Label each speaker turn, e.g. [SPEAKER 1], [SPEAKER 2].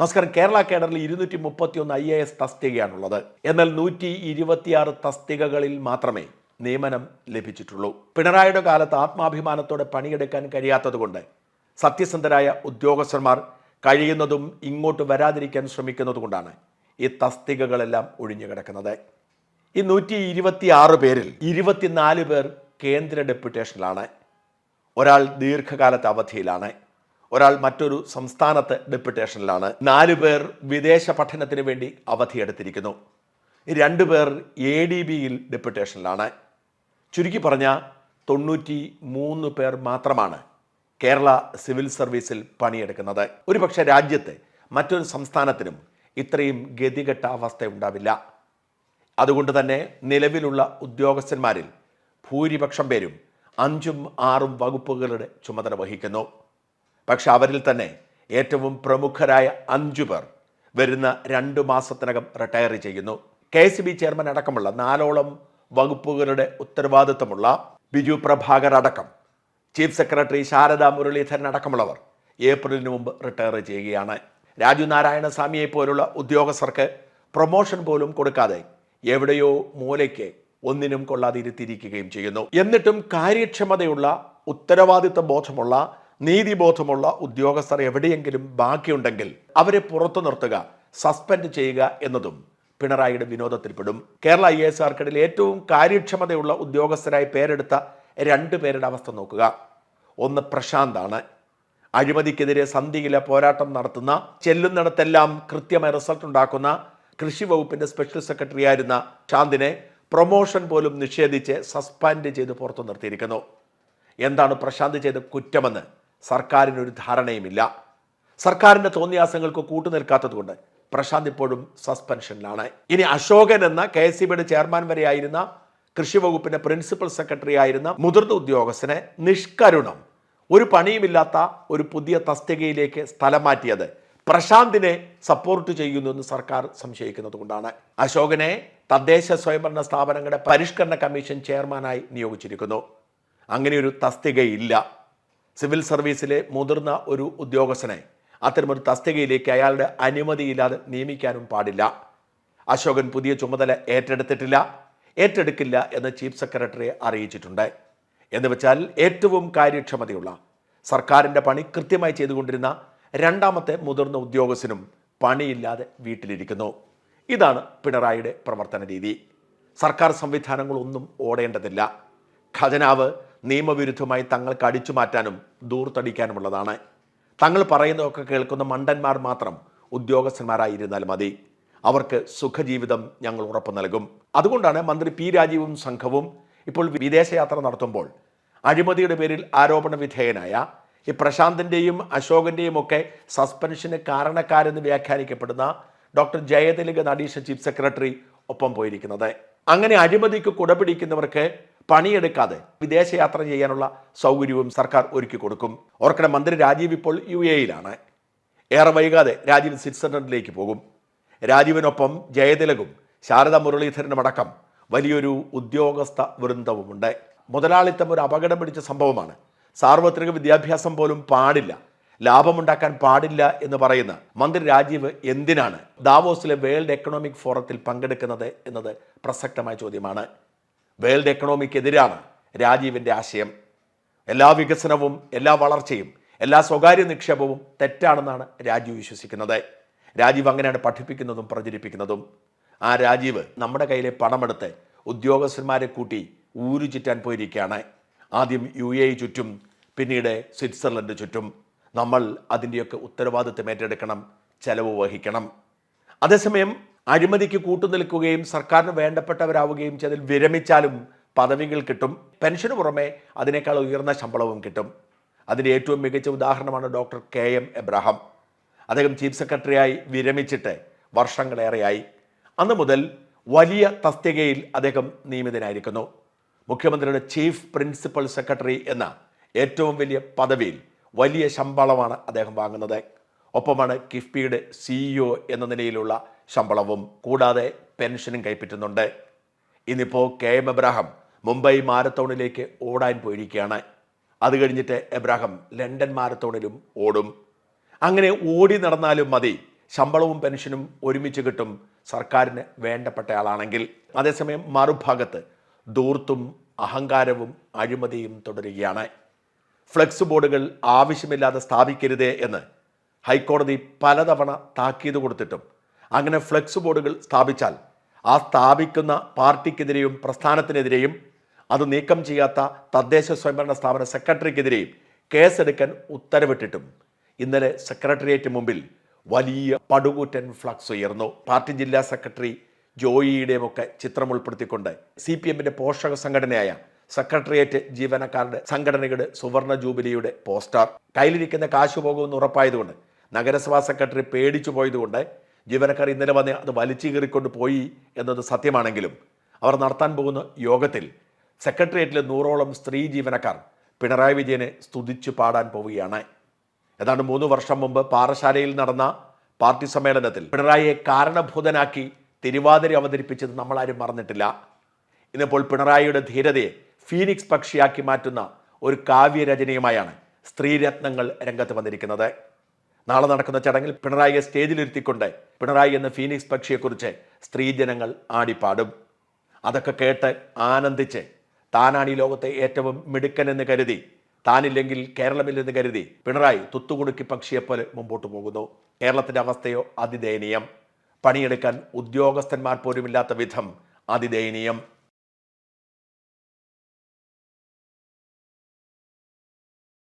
[SPEAKER 1] നമസ്കാരം. കേരള കേഡറിൽ ഇരുന്നൂറ്റി മുപ്പത്തി ഒന്ന് ഐ എ എസ് തസ്തികയാണുള്ളത് എന്നാൽ നൂറ്റി ഇരുപത്തിയാറ് തസ്തികകളിൽ മാത്രമേ നിയമനം ലഭിച്ചിട്ടുള്ളൂ. പിണറായിയുടെ കാലത്ത് ആത്മാഭിമാനത്തോടെ പണിയെടുക്കാൻ കഴിയാത്തതുകൊണ്ട് സത്യസന്ധരായ ഉദ്യോഗസ്ഥന്മാർ കഴിയുന്നതും ഇങ്ങോട്ട് വരാതിരിക്കാൻ ശ്രമിക്കുന്നതുകൊണ്ടാണ് ഈ തസ്തികകളെല്ലാം ഒഴിഞ്ഞു കിടക്കുന്നത് ഈ നൂറ്റി ഇരുപത്തിയാറ് പേരിൽ ഇരുപത്തിനാല് പേർ കേന്ദ്ര ഡെപ്യൂട്ടേഷനിലാണ്. ഒരാൾ ദീർഘകാലത്തെ അവധിയിലാണ്. ഒരാൾ മറ്റൊരു സംസ്ഥാനത്ത് ഡെപ്യൂട്ടേഷനിലാണ്. നാലു പേർ വിദേശ പഠനത്തിന് വേണ്ടി അവധിയെടുത്തിരിക്കുന്നു. രണ്ടു പേർ എ ഡി ബിയിൽ ഡെപ്യൂട്ടേഷനിലാണ്. ചുരുക്കി പറഞ്ഞ തൊണ്ണൂറ്റി മൂന്ന് പേർ മാത്രമാണ് കേരള സിവിൽ സർവീസിൽ പണിയെടുക്കുന്നത്. ഒരുപക്ഷെ രാജ്യത്തെ മറ്റൊരു സംസ്ഥാനത്തിനും ഇത്രയും ഗതികെട്ട അവസ്ഥ ഉണ്ടാവില്ല. അതുകൊണ്ട് തന്നെ നിലവിലുള്ള ഉദ്യോഗസ്ഥന്മാരിൽ ഭൂരിപക്ഷം പേരും അഞ്ചും ആറും വകുപ്പുകളുടെ ചുമതല വഹിക്കുന്നു. പക്ഷെ അവരിൽ തന്നെ ഏറ്റവും പ്രമുഖരായ അഞ്ചു പേർ വരുന്ന രണ്ടു മാസത്തിനകം റിട്ടയർ ചെയ്യുന്നു. കെ എസ് ബി ചെയർമാൻ അടക്കമുള്ള നാലോളം വകുപ്പുകളുടെ ഉത്തരവാദിത്തമുള്ള ബിജു പ്രഭാകർ അടക്കം ചീഫ് സെക്രട്ടറി ശാരദ മുരളീധരൻ അടക്കമുള്ളവർ ഏപ്രിലിന് മുമ്പ് റിട്ടയർ ചെയ്യുകയാണ്. രാജു നാരായണ സ്വാമിയെ പോലുള്ള ഉദ്യോഗസ്ഥർക്ക് പ്രൊമോഷൻ പോലും കൊടുക്കാതെ എവിടെയോ മൂലയ്ക്ക് ഒന്നിനും കൊള്ളാതെ ഇരുത്തിയിരിക്കുകയും ചെയ്യുന്നു. എന്നിട്ടും കാര്യക്ഷമതയുള്ള ഉത്തരവാദിത്വ ബോധമുള്ള നീതിബോധമുള്ള ഉദ്യോഗസ്ഥർ എവിടെയെങ്കിലും ബാക്കിയുണ്ടെങ്കിൽ അവരെ പുറത്തു നിർത്തുക സസ്പെൻഡ് ചെയ്യുക എന്നതും പിണറായിയുടെ വിനോദത്തിൽപ്പെടും. കേരള ഐ എസ് ആർക്കിടയിൽ ഏറ്റവും കാര്യക്ഷമതയുള്ള ഉദ്യോഗസ്ഥരായി പേരെടുത്ത രണ്ടു പേരുടെ അവസ്ഥ നോക്കുക. ഒന്ന് പ്രശാന്താണ്. അഴിമതിക്കെതിരെ സന്ധിയിലെ പോരാട്ടം നടത്തുന്ന ചെല്ലുന്നിടത്തെല്ലാം കൃത്യമായ റിസൾട്ട് ഉണ്ടാക്കുന്ന കൃഷി വകുപ്പിന്റെ സ്പെഷ്യൽ സെക്രട്ടറി ആയിരുന്ന ശാന്തിനെ പ്രൊമോഷൻ പോലും നിഷേധിച്ച് സസ്പെൻഡ് ചെയ്ത് പുറത്തു നിർത്തിയിരിക്കുന്നു. എന്താണ് പ്രശാന്ത് ചെയ്ത കുറ്റമെന്ന് സർക്കാരിനൊരു ധാരണയുമില്ല. സർക്കാരിന്റെ തോന്നിയാസങ്ങൾക്ക് കൂട്ടുനിൽക്കാത്തതുകൊണ്ട് പ്രശാന്ത് ഇപ്പോഴും സസ്പെൻഷനിലാണ്. ഇനി അശോകൻ എന്ന കെ എസ് സി ബിയുടെ ചെയർമാൻ വരെയായിരുന്ന കൃഷി വകുപ്പിന്റെ പ്രിൻസിപ്പൽ സെക്രട്ടറി ആയിരുന്ന മുതിർന്ന ഉദ്യോഗസ്ഥനെ നിഷ്കരുണം ഒരു പണിയുമില്ലാത്ത ഒരു പുതിയ തസ്തികയിലേക്ക് സ്ഥലം മാറ്റിയത് പ്രശാന്തിനെ സപ്പോർട്ട് ചെയ്യുന്നു എന്ന് സർക്കാർ സംശയിക്കുന്നത് കൊണ്ടാണ് അശോകനെ തദ്ദേശ സ്വയംഭരണ സ്ഥാപനങ്ങളുടെ പരിഷ്കരണ കമ്മീഷൻ ചെയർമാനായി നിയോഗിച്ചിരിക്കുന്നു. അങ്ങനെയൊരു തസ്തികയില്ല. സിവിൽ സർവീസിലെ മുതിർന്ന ഒരു ഉദ്യോഗസ്ഥനെ അത്തരമൊരു തസ്തികയിലേക്ക് അയാളുടെ അനുമതിയില്ലാതെ നിയമിക്കാനും പാടില്ല. അശോകൻ പുതിയ ചുമതല ഏറ്റെടുത്തിട്ടില്ല. ഏറ്റെടുക്കില്ല എന്ന് ചീഫ് സെക്രട്ടറിയെ അറിയിച്ചിട്ടുണ്ട്. എന്ന് വെച്ചാൽ ഏറ്റവും കാര്യക്ഷമതയുള്ള സർക്കാരിന്റെ പണി കൃത്യമായി ചെയ്തുകൊണ്ടിരുന്ന രണ്ടാമത്തെ മുതിർന്ന ഉദ്യോഗസ്ഥനും പണിയില്ലാതെ വീട്ടിലിരിക്കുന്നു. ഇതാണ് പിണറായിയുടെ പ്രവർത്തന രീതി. സർക്കാർ സംവിധാനങ്ങളൊന്നും ഓടേണ്ടതില്ല. ഖജനാവ് നിയമവിരുദ്ധമായി തങ്ങൾക്ക് അടിച്ചു മാറ്റാനും ദൂർത്തടിക്കാനുമുള്ളതാണ്. തങ്ങൾ പറയുന്നതൊക്കെ കേൾക്കുന്ന മണ്ടന്മാർ മാത്രം ഉദ്യോഗസ്ഥന്മാരായിരുന്നാൽ മതി. അവർക്ക് സുഖജീവിതം ഞങ്ങൾ ഉറപ്പു നൽകും. അതുകൊണ്ടാണ് മന്ത്രി പി രാജീവും സംഘവും ഇപ്പോൾ വിദേശയാത്ര നടത്തുമ്പോൾ അഴിമതിയുടെ പേരിൽ ആരോപണ വിധേയനായ ഈ പ്രശാന്തിന്റെയും അശോകന്റെയും ഒക്കെ സസ്പെൻഷന് കാരണക്കാരെന്ന് വ്യാഖ്യാനിക്കപ്പെടുന്ന doctor Jayathilak additional chief secretary ഒപ്പം പോയിരിക്കുന്നത്. അങ്ങനെ അഴിമതിക്ക് കുടപിടിക്കുന്നവർക്ക് പണിയെടുക്കാതെ വിദേശയാത്ര ചെയ്യാനുള്ള സൗകര്യവും സർക്കാർ ഒരുക്കി കൊടുക്കും. ഓർക്കണം മന്ത്രി രാജീവ് ഇപ്പോൾ യു എയിലാണ് ഏറെ വൈകാതെ രാജീവ് സ്വിറ്റ്സർലൻഡിലേക്ക് പോകും. രാജീവിനൊപ്പം ജയതിലകും ശാരദ മുരളീധരനും അടക്കം വലിയൊരു ഉദ്യോഗസ്ഥ വൃന്ദവുമുണ്ട്. മുതലാളിത്തം ഒരു അപകടം പിടിച്ച സംഭവമാണ്. സാർവത്രിക വിദ്യാഭ്യാസം പോലും പാടില്ല. ലാഭമുണ്ടാക്കാൻ പാടില്ല എന്ന് പറയുന്ന മന്ത്രി രാജീവ് എന്തിനാണ് ദാവോസിലെ വേൾഡ് എക്കണോമിക് ഫോറത്തിൽ പങ്കെടുക്കുന്നത് എന്നത് പ്രസക്തമായ ചോദ്യമാണ്. വേൾഡ് എക്കണോമിക്കെതിരാണ് രാജീവിന്റെ ആശയം. എല്ലാ വികസനവും എല്ലാ വളർച്ചയും എല്ലാ സ്വകാര്യ നിക്ഷേപവും തെറ്റാണെന്നാണ് രാജീവ് വിശ്വസിക്കുന്നത്. രാജീവ് അങ്ങനെയാണ് പഠിപ്പിക്കുന്നതും പ്രചരിപ്പിക്കുന്നതും. ആ രാജീവ് നമ്മുടെ കയ്യിലെ പണമെടുത്ത് ഉദ്യോഗസ്ഥന്മാരെ കൂട്ടി ഊരു ചുറ്റാൻ പോയിരിക്കുകയാണ്. ആദ്യം യു എ ചുറ്റും പിന്നീട് സ്വിറ്റ്സർലൻഡ് ചുറ്റും. നമ്മൾ അതിന്റെയൊക്കെ ഉത്തരവാദിത്വം ഏറ്റെടുക്കണം ചെലവ് വഹിക്കണം. അതേസമയം അഴിമതിക്ക് കൂട്ടുനിൽക്കുകയും സർക്കാരിന് വേണ്ടപ്പെട്ടവരാവുകയും ചെയ്തതിൽ വിരമിച്ചാലും പദവികൾ കിട്ടും. പെൻഷന് പുറമെ അതിനേക്കാൾ ഉയർന്ന ശമ്പളവും കിട്ടും. അതിന്റെ ഏറ്റവും മികച്ച ഉദാഹരണമാണ് ഡോക്ടർ കെ എം എബ്രഹാം. അദ്ദേഹം ചീഫ് സെക്രട്ടറിയായി വിരമിച്ചിട്ട് വർഷങ്ങളേറെയായി. അന്ന് മുതൽ വലിയ തസ്തികയിൽ അദ്ദേഹം നിയമിതനായിരിക്കുന്നു. മുഖ്യമന്ത്രിയുടെ ചീഫ് പ്രിൻസിപ്പൽ സെക്രട്ടറി എന്ന ഏറ്റവും വലിയ പദവിയിൽ വലിയ ശമ്പളമാണ് അദ്ദേഹം വാങ്ങുന്നത്. ഒപ്പമാണ് കിഫ്ബിയുടെ സിഇഒ എന്ന നിലയിലുള്ള ശമ്പളവും കൂടാതെ പെൻഷനും കൈപ്പറ്റുന്നുണ്ട്. ഇന്നിപ്പോൾ കെ എം എബ്രാഹം മുംബൈ മാരത്തോണിലേക്ക് ഓടാൻ പോയിരിക്കുകയാണ്. അത് കഴിഞ്ഞിട്ട് എബ്രാഹം ലണ്ടൻ മാരത്തോണിലും ഓടും. അങ്ങനെ ഓടി നടന്നാലും മതി. ശമ്പളവും പെൻഷനും ഒരുമിച്ച് കിട്ടും. സർക്കാരിന് വേണ്ടപ്പെട്ടയാളാണെങ്കിൽ. അതേസമയം മറുഭാഗത്ത് ദൂർത്തും അഹങ്കാരവും അഴിമതിയും തുടരുകയാണ്. ഫ്ലെക്സ് ബോർഡുകൾ ആവശ്യമില്ലാതെ സ്ഥാപിക്കരുതേ എന്ന് ഹൈക്കോടതി പലതവണ താക്കീത് കൊടുത്തിട്ടും അങ്ങനെ ഫ്ലെക്സ് ബോർഡുകൾ സ്ഥാപിച്ചാൽ ആ സ്ഥാപിക്കുന്ന പാർട്ടിക്കെതിരെയും പ്രസ്ഥാനത്തിനെതിരെയും അത് നീക്കം ചെയ്യാത്ത തദ്ദേശ സ്വയംഭരണ സ്ഥാപന സെക്രട്ടറിക്കെതിരെയും കേസെടുക്കാൻ ഉത്തരവിട്ടിട്ടും. ഇന്നലെ സെക്രട്ടേറിയറ്റ് മുമ്പിൽ വലിയ പടുകൂറ്റൻ ഫ്ലക്സ് ഉയർന്നു. പാർട്ടി ജില്ലാ സെക്രട്ടറി ജോയിയുടെയും ഒക്കെ ചിത്രം ഉൾപ്പെടുത്തിക്കൊണ്ട് സി പി എമ്മിന്റെ പോഷക സംഘടനയായ സെക്രട്ടേറിയറ്റ് ജീവനക്കാരുടെ സംഘടനയുടെ സുവർണ ജൂബിലിയുടെ പോസ്റ്റർ. കയ്യിലിരിക്കുന്ന കാശ് പോകുമെന്ന് ഉറപ്പായതുകൊണ്ട് നഗരസഭാ സെക്രട്ടറി പേടിച്ചു പോയതുകൊണ്ട് ജീവനക്കാർ ഇന്നലെ വന്ന് അത് വലിച്ചു കീറിക്കൊണ്ട് പോയി എന്നത് സത്യമാണെങ്കിലും അവർ നടത്താൻ പോകുന്ന യോഗത്തിൽ സെക്രട്ടേറിയറ്റിലെ നൂറോളം സ്ത്രീ ജീവനക്കാർ പിണറായി വിജയനെ സ്തുതിച്ചു പാടാൻ പോവുകയാണ്. ഏതാണ്ട് മൂന്ന് വർഷം മുമ്പ് പാറശാലയിൽ നടന്ന പാർട്ടി സമ്മേളനത്തിൽ പിണറായിയെ കാരണഭൂതനാക്കി തിരുവാതിര അവതരിപ്പിച്ചത് നമ്മളാരും മറന്നിട്ടില്ല. ഇന്നിപ്പോൾ പിണറായിയുടെ ധീരതയെ ഫീനിക്സ് പക്ഷിയാക്കി മാറ്റുന്ന ഒരു കാവ്യരചനയുമായാണ് സ്ത്രീരത്നങ്ങൾ രംഗത്ത് വന്നിരിക്കുന്നത്. നാളെ നടക്കുന്ന ചടങ്ങിൽ പിണറായിയെ സ്റ്റേജിലിരുത്തിക്കൊണ്ട് പിണറായി എന്ന ഫീനിക്സ് പക്ഷിയെക്കുറിച്ച് സ്ത്രീജനങ്ങൾ ആടിപ്പാടും. അതൊക്കെ കേട്ട് ആനന്ദിച്ച് താനാണ് ഈ ലോകത്തെ ഏറ്റവും മിടുക്കനെന്ന് കരുതി താനില്ലെങ്കിൽ കേരളമില്ലെന്ന് കരുതി പിണറായി തുത്തുകുടുക്കി പക്ഷിയെപ്പോലെ മുമ്പോട്ട് പോകുന്നു. കേരളത്തിന്റെ അവസ്ഥയോ അതിദയനീയം. പണിയെടുക്കാൻ ഉദ്യോഗസ്ഥന്മാർ പോലുമില്ലാത്ത വിധം അതിദയനീയം.